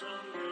John.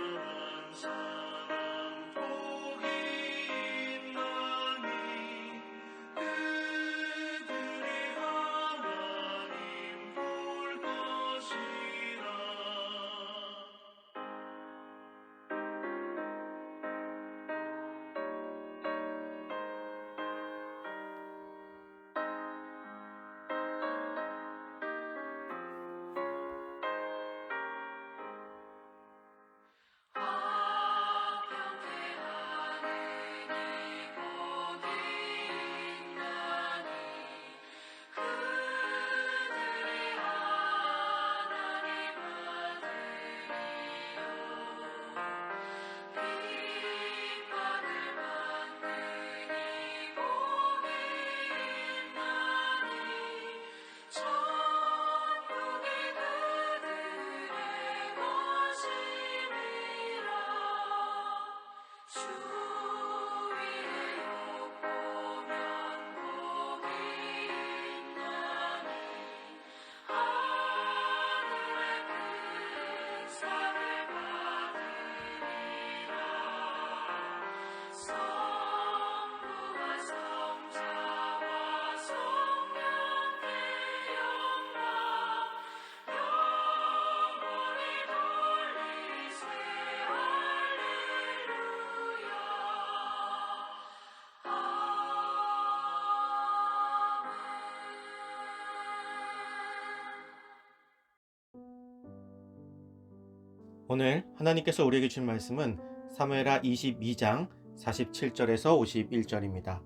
오늘 하나님께서 우리에게 주신 말씀은 사무엘하 22장 47절에서 51절입니다.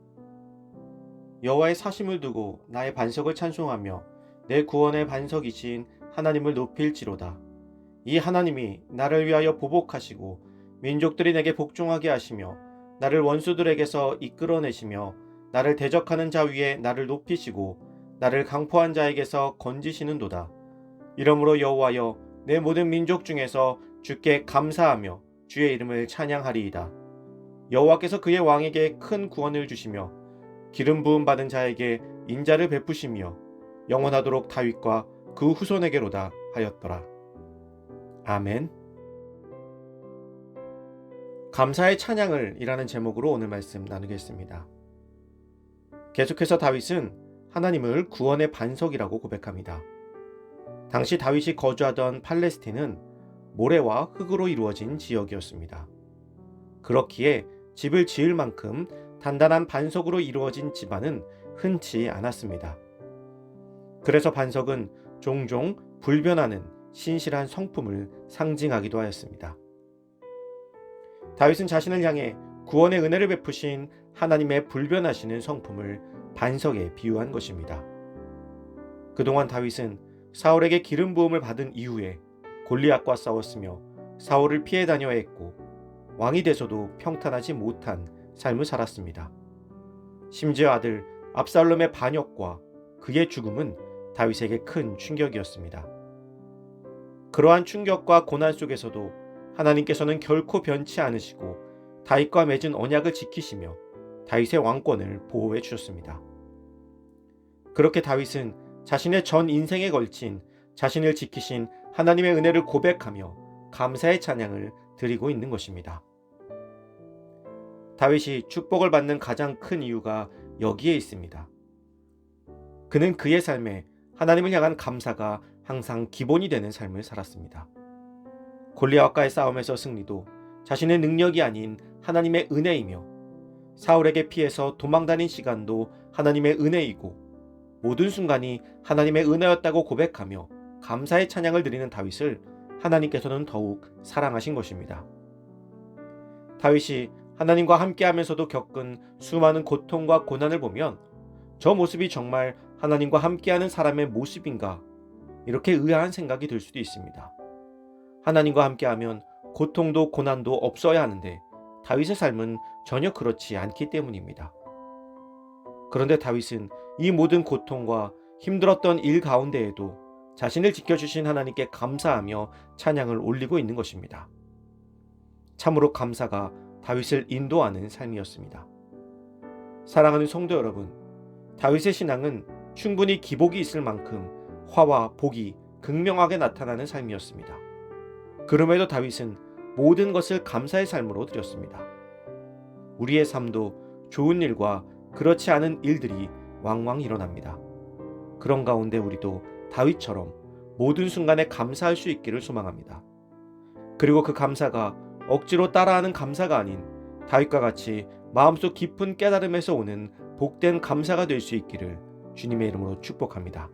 여호와의 사심을 두고 나의 반석을 찬송하며 내 구원의 반석이신 하나님을 높일지로다. 이 하나님이 나를 위하여 보복하시고 민족들이 내게 복종하게 하시며 나를 원수들에게서 이끌어내시며 나를 대적하는 자 위에 나를 높이시고 나를 강포한 자에게서 건지시는도다. 이러므로 여호와여 내 모든 민족 중에서 주께 감사하며 주의 이름을 찬양하리이다. 여호와께서 그의 왕에게 큰 구원을 주시며 기름 부음 받은 자에게 인자를 베푸시며 영원하도록 다윗과 그 후손에게로다 하였더라. 아멘. 감사의 찬양을 이라는 제목으로 오늘 말씀 나누겠습니다. 계속해서 다윗은 하나님을 구원의 반석이라고 고백합니다. 당시 다윗이 거주하던 팔레스틴은 모래와 흙으로 이루어진 지역이었습니다. 그렇기에 집을 지을 만큼 단단한 반석으로 이루어진 집안은 흔치 않았습니다. 그래서 반석은 종종 불변하는 신실한 성품을 상징하기도 하였습니다. 다윗은 자신을 향해 구원의 은혜를 베푸신 하나님의 불변하시는 성품을 반석에 비유한 것입니다. 그동안 다윗은 사울에게 기름 부음을 받은 이후에 골리앗과 싸웠으며 사울을 피해 다녀야 했고 왕이 돼서도 평탄하지 못한 삶을 살았습니다. 심지어 아들 압살롬의 반역과 그의 죽음은 다윗에게 큰 충격이었습니다. 그러한 충격과 고난 속에서도 하나님께서는 결코 변치 않으시고 다윗과 맺은 언약을 지키시며 다윗의 왕권을 보호해 주셨습니다. 그렇게 다윗은 자신의 전 인생에 걸친 자신을 지키신 하나님의 은혜를 고백하며 감사의 찬양을 드리고 있는 것입니다. 다윗이 축복을 받는 가장 큰 이유가 여기에 있습니다. 그는 그의 삶에 하나님을 향한 감사가 항상 기본이 되는 삶을 살았습니다. 골리앗과의 싸움에서 승리도 자신의 능력이 아닌 하나님의 은혜이며 사울에게 피해서 도망다닌 시간도 하나님의 은혜이고 모든 순간이 하나님의 은혜였다고 고백하며 감사의 찬양을 드리는 다윗을 하나님께서는 더욱 사랑하신 것입니다. 다윗이 하나님과 함께 하면서도 겪은 수많은 고통과 고난을 보면 저 모습이 정말 하나님과 함께하는 사람의 모습인가 이렇게 의아한 생각이 들 수도 있습니다. 하나님과 함께하면 고통도 고난도 없어야 하는데 다윗의 삶은 전혀 그렇지 않기 때문입니다. 그런데 다윗은 이 모든 고통과 힘들었던 일 가운데에도 자신을 지켜주신 하나님께 감사하며 찬양을 올리고 있는 것입니다. 참으로 감사가 다윗을 인도하는 삶이었습니다. 사랑하는 성도 여러분, 다윗의 신앙은 충분히 기복이 있을 만큼 화와 복이 극명하게 나타나는 삶이었습니다. 그럼에도 다윗은 모든 것을 감사의 삶으로 드렸습니다. 우리의 삶도 좋은 일과 그렇지 않은 일들이 왕왕 일어납니다. 그런 가운데 우리도 다윗처럼 모든 순간에 감사할 수 있기를 소망합니다. 그리고 그 감사가 억지로 따라하는 감사가 아닌 다윗과 같이 마음속 깊은 깨달음에서 오는 복된 감사가 될 수 있기를 주님의 이름으로 축복합니다.